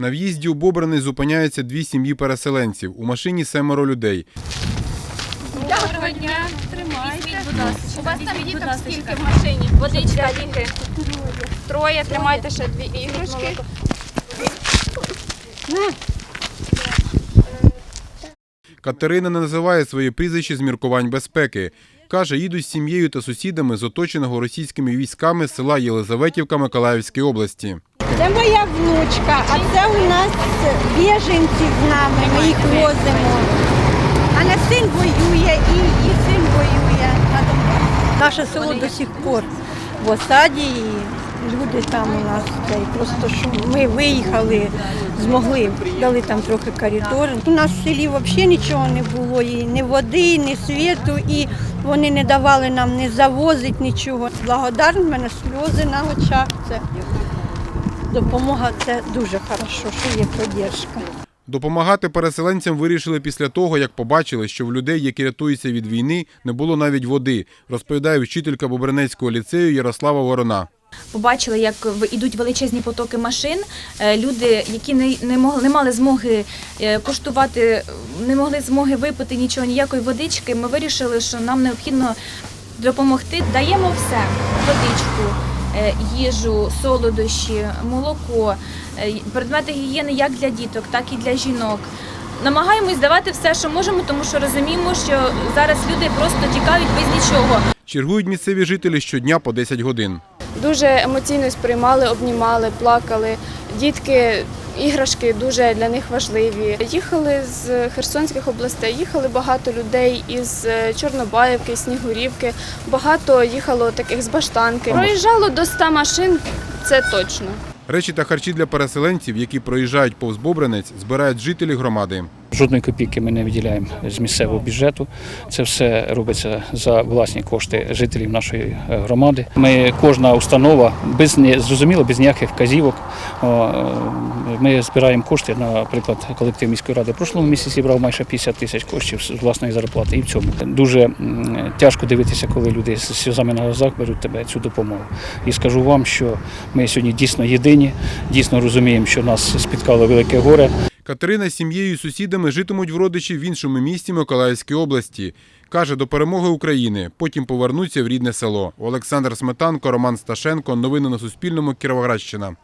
На в'їзді у Бобрини зупиняються дві сім'ї переселенців. У машині семеро людей. Доброго дня. Тримайте. У вас там діток скільки в машині? Водичка, діти. Троє, тримайте ще дві іграшки. Катерина не називає своє прізвище з міркувань безпеки. Каже, їдуть з сім'єю та сусідами з оточеного російськими військами села Єлизаветівка Миколаївської області. Це моя внучка, а це у нас біженці з нами, ми їх возимо. А не син воює і її син воює на Донбасі. Наше село до сих пор в осаді і люди там у нас цей, просто що ми виїхали, змогли, дали там трохи коридор. У нас в селі взагалі нічого не було, і ні води, ні світу, і вони не давали нам не завозити нічого. Благодарна, мене сльози на очах. Це допомога це дуже хорошо, що є підтримка. Допомагати переселенцям вирішили після того, як побачили, що в людей, які рятуються від війни, не було навіть води, розповідає вчителька Бобринецького ліцею Ярослава Ворона. Побачили, як в- ідуть величезні потоки машин. Е, Люди, які не, не, могли, не мали змоги е, коштувати, не могли змоги випити нічого, ніякої водички. Ми вирішили, що нам необхідно допомогти. Даємо все: водичку, їжу, солодощі, молоко, е, предмети гігієни як для діток, так і для жінок. Намагаємось давати все, що можемо, тому що розуміємо, що зараз люди просто тікають без нічого. Чергують місцеві жителі щодня по 10 годин. Дуже емоційно сприймали, обнімали, плакали. Дітки, іграшки дуже для них важливі. Їхали з Херсонських областей, їхали багато людей із е, Чорнобаївки, Снігурівки. Багато їхало таких з Баштанки. Проїжджало до 100 машин, це точно. Речі та харчі для переселенців, які проїжджають повз Бобринець, збирають жителі громади. Жодної копійки ми не виділяємо з місцевого бюджету. Це все робиться за власні кошти жителів нашої е, громади. Ми кожна установа без зрозуміло, без ніяких вказівок. Е, Ми збираємо кошти, наприклад, колектив міської ради. В прошлому місяці зібрав майже 50 тисяч коштів з власної зарплати. І в цьому дуже тяжко дивитися, коли люди з сльозами на глазах беруть тебе цю допомогу. І скажу вам, що ми сьогодні дійсно єдині, дійсно розуміємо, що нас спіткало велике горе. Катерина з сім'єю і сусідами житимуть в родичі в іншому місті Миколаївської області. Каже, до перемоги України. Потім повернуться в рідне село. Олександр Сметанко, Роман Сташенко. Новини на Суспільному. Кіровоградщина.